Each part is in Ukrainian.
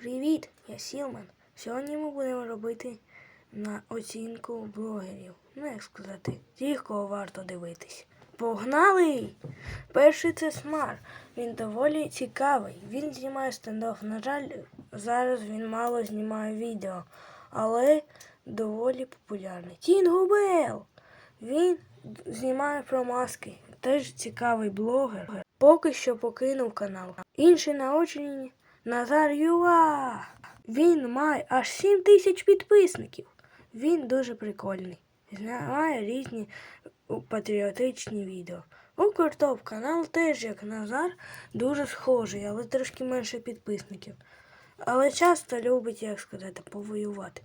Привіт, я Сілман. Сьогодні ми будемо робити на оцінку блогерів. Ну, як сказати, тих, кого варто дивитись. Погнали! Перший це Смар. Він доволі цікавий. Він знімає стендов. На жаль, зараз він мало знімає відео, але доволі популярний. Тінгу Белл! Він знімає про маски. Теж цікавий блогер. Поки що покинув канал. Інший на очі Назар Юла. Він має аж 7 тисяч підписників. Він дуже прикольний. Знімає різні патріотичні відео. У Кортоп канал теж, як Назар, дуже схожий, але трошки менше підписників. Але часто любить, як сказати, повоювати.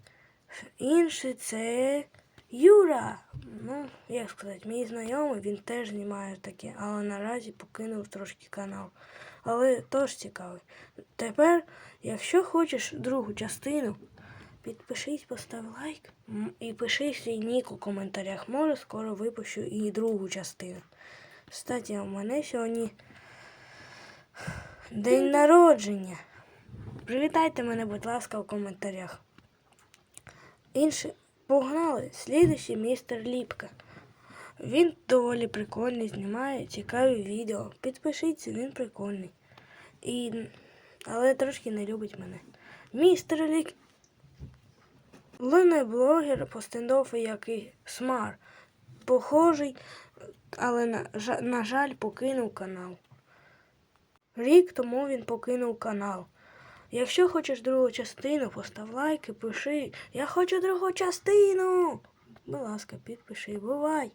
Інший це Юра. Ну, як сказати, мій знайомий, він теж знімає таке, але наразі покинув трошки канал. Але теж цікавий. Тепер, якщо хочеш другу частину, підпишись, постав лайк і пиши свій нік у коментарях. Може, скоро випущу і другу частину. Кстати, у мене сьогодні день народження. Привітайте мене, будь ласка, в коментарях. Інше погнали. Слідуючий містер Ліпка. Він доволі прикольний, знімає цікаві відео. Підпишіться, він прикольний. І... Але трошки не любить мене. Містер Лік. Лине блогер по стендофу, як і Смар. Похожий, але на, на жаль, покинув канал. Рік тому він покинув канал. Якщо хочеш другу частину, постав лайк і пиши. Я хочу другу частину. Будь ласка, підпиши. Бувай!